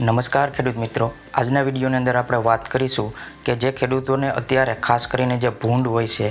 નમસ્કાર ખેડૂત મિત્રો. આજના વિડીયોની અંદર આપણે વાત કરીશું કે જે ખેડૂતોને અત્યારે ખાસ કરીને જે ભૂંડ હોય છે,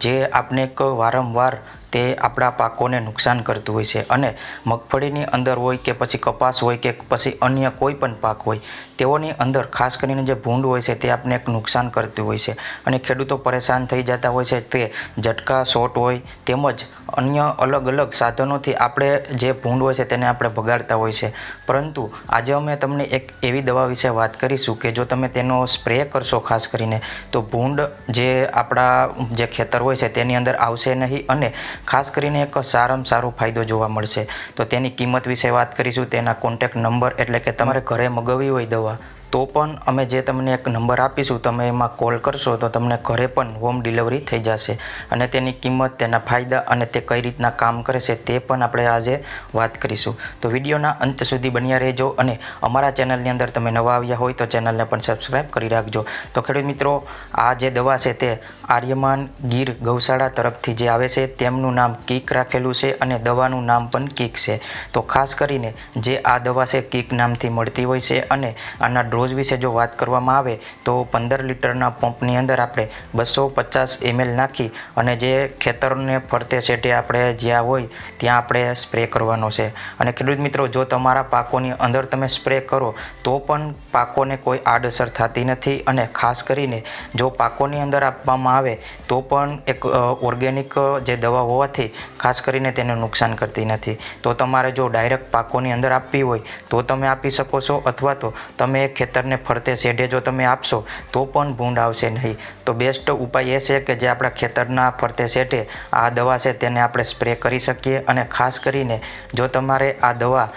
જે આપણે એક વારંવાર તે આપણા પાકોને નુકસાન કરતું હોય છે અને મગફળીની અંદર હોય કે પછી કપાસ હોય કે પછી અન્ય કોઈ પણ પાક હોય, તેઓની અંદર ખાસ કરીને જે ભૂંડ હોય છે તે આપણે એક નુકસાન કરતું હોય છે. અને ખેડૂતો પરેશાન થઈ જતા હોય છે તે ઝટકા શોટ હોય તેમજ અન્ય અલગ અલગ સાધનોથી આપણે જે ભૂંડ હોય છે તેને આપણે ભગાડતા હોય છે. પરંતુ આજે અમે તમને એક એવી દવા વિશે વાત કરીશું કે જો તમે તેનો સ્પ્રે કરશો ખાસ કરીને, તો ભૂંડ જે આપણા જે ખેતર હોય છે તેની અંદર આવશે નહીં અને ખાસ કરીને એક સારામાં સારો ફાયદો જોવા મળશે. તો તેની કિંમત વિશે વાત કરીશું, તેના કોન્ટેક્ટ નંબર એટલે કે તમારે ઘરે મગાવી હોય દવા તો પણ અમે જે તમને એક નંબર આપીશું, તમે એમાં કોલ કરશો તો તમને ઘરે પણ હોમ ડિલિવરી થઈ જશે. અને તેની કિંમત, તેના ફાયદા અને તે કઈ રીતના કામ કરે છે તે પણ આપણે આજે વાત કરીશું. તો વિડીયોના અંત સુધી બન્યા રહેજો અને અમારા ચેનલની અંદર તમે નવા આવ્યા હોય તો ચેનલને પણ સબસ્ક્રાઈબ કરી રાખજો. તો ખેડૂત મિત્રો, આ જે દવા છે તે આર્યમાન ગીર ગૌશાળા તરફથી જે આવે છે, તેમનું નામ કીક રાખેલું છે અને દવાનું નામ પણ કીક છે. તો ખાસ કરીને જે આ દવા છે, કીક નામથી મળતી હોય છે અને આના ડ્રોઝ વિશે જો વાત કરવામાં આવે તો પંદર લીટરના પંપની અંદર આપણે બસો પચાસ એમએલ નાખી અને જે ખેતરને ફરતે સેટે આપણે જ્યાં હોય ત્યાં આપણે સ્પ્રે કરવાનો છે. અને ખેડૂત મિત્રો, જો તમારા પાકોની અંદર તમે સ્પ્રે કરો, તો પણ પાકોને કોઈ આડઅસર થતી નથી અને ખાસ કરીને જો પાકોની અંદર આપવામાં આવે તો પણ એક ઓર્ગેનિક જે દવા હોવાથી ખાસ કરીને તેને નુકસાન કરતી નથી. તો તમારે જો ડાયરેક્ટ પાકોની અંદર આપવી હોય તો તમે આપી શકો છો અથવા તો તમે ખેતરને ફરતે શેઢે જો તમે આપશો, તો પણ ભૂંડ આવશે નહીં. તો બેસ્ટ ઉપાય એ છે કે જે આપણા ખેતરના ફરતે શેઢે આ દવા છે તેને આપણે સ્પ્રે કરી શકીએ અને ખાસ કરીને જો તમારે આ દવા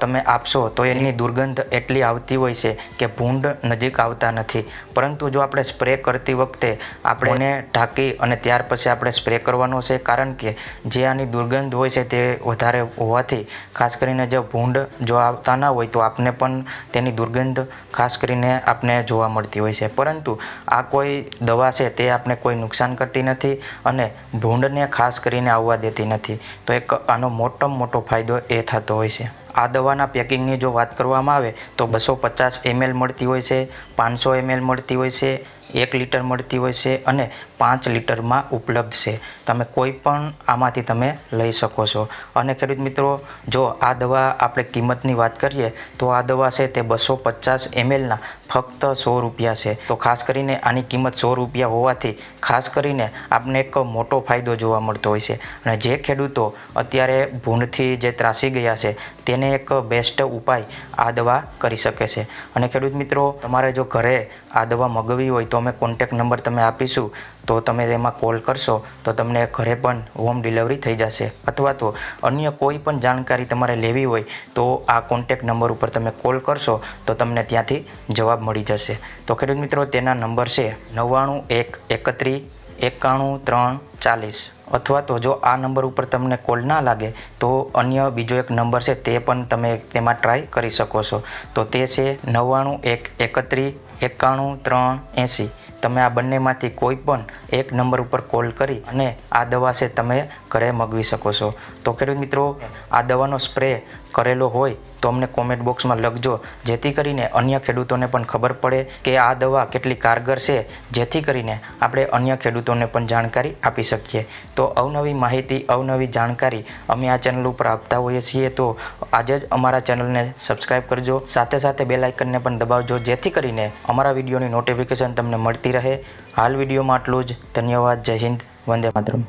તમે આપશો, તો એની દુર્ગંધ એટલી આવતી હોય છે કે ભૂંડ નજીક આવતા નથી. પરંતુ જો આપણે સ્પ્રે કરતી વખતે આપણે એને ઢાંકી અને ત્યાર પછી આપણે સ્પ્રે કરવાનો છે, કારણ કે જે આની દુર્ગંધ હોય છે તે વધારે હોવાથી, ખાસ કરીને જો ભૂંડ જો આવતા ના હોય, તો આપને પણ તેની દુર્ગંધ ખાસ કરીને આપણે જોવા મળતી હોય છે. પરંતુ આ કોઈ દવા છે તે આપણે કોઈ નુકસાન કરતી નથી અને ભૂંડને ખાસ કરીને આવવા દેતી નથી. તો એક આનો મોટામાં મોટો ફાયદો એ થતો હોય છે. આ દવાના પેકિંગની જો વાત કરવામાં આવે તો બસો પચાસ એમએલ મળતી હોય છે, પાંચસો એમએલ મળતી હોય છે એક લીટર મળતી હોય છે અને પાંચ લીટરમાં ઉપલબ્ધ છે. તમે કોઈ પણ આમાંથી તમે લઈ શકો છો. અને ખેડૂત મિત્રો, જો આ દવા આપણે કિંમતની વાત કરીએ, તો આ દવા છે તે બસો પચાસ એમએલના ફક્ત સો રૂપિયા છે. તો ખાસ કરીને આની કિંમત સો રૂપિયા હોવાથી ખાસ કરીને આપને એક મોટો ફાયદો જોવા મળતો હોય છે. અને જે ખેડૂતો અત્યારે ભૂંડથી જે ત્રાસી ગયા છે, તેને એક બેસ્ટ ઉપાય આ દવા કરી શકે છે. અને ખેડૂત મિત્રો, તમારે જો ઘરે આ દવા મગવી હોય તો અમે કોન્ટેક નંબર તમે આપીશું, તો તમે એમાં કોલ કરશો, તો તમને ઘરે પણ હોમ ડિલિવરી થઈ જશે. અથવા તો અન્ય કોઈ પણ જાણકારી તમારે લેવી હોય, તો આ કોન્ટેક નંબર ઉપર તમે કોલ કરશો, તો તમને ત્યાંથી જવાબ મળી જશે. તો ખેડૂત મિત્રો, તેના નંબર છે નવ્વાણું એક એકત્રીસ એકાણું ત્રણ ચાલીસ. અથવા તો જો આ નંબર ઉપર તમને કોલ ના લાગે, તો અન્ય બીજો એક નંબર છે તે પણ તમે તેમાં ટ્રાય કરી શકો છો. તો તે છે નવ્વાણું એક એકત્રીસ એકાણું ત્રણ એંસી. તમે આ બંનેમાંથી કોઈ પણ એક નંબર ઉપર કોલ કરી અને આ દવા છે તમે ઘરે મગવી શકો છો. તો ખેડૂત મિત્રો, આ દવાનો સ્પ્રે કરેલો હોય તો અમને કોમેન્ટ બોક્સમાં લખજો. જેથી કરીને અન્ય ખેડૂતોને પણ ખબર પડે કે આ દવા કેટલી કારગર છે. જેથી કરીને આપણે અન્ય ખેડૂતોને પણ જાણકારી આપી શકીએ. તો અવનવી માહિતી, અવનવી જાણકારી અમે આ ચેનલ ઉપર આપતા હોઈએ છીએ, તો આજે જ અમારા ચેનલને સબસ્ક્રાઈબ કરજો. સાથે સાથે બે લાઇકનને પણ દબાવજો, જેથી કરીને અમારા વિડીયોની નોટિફિકેશન તમને મળતી રહે. હાલ વિડીયોમાં આટલું જ. ધન્યવાદ. જય હિન્દ. વંદે માતરમ.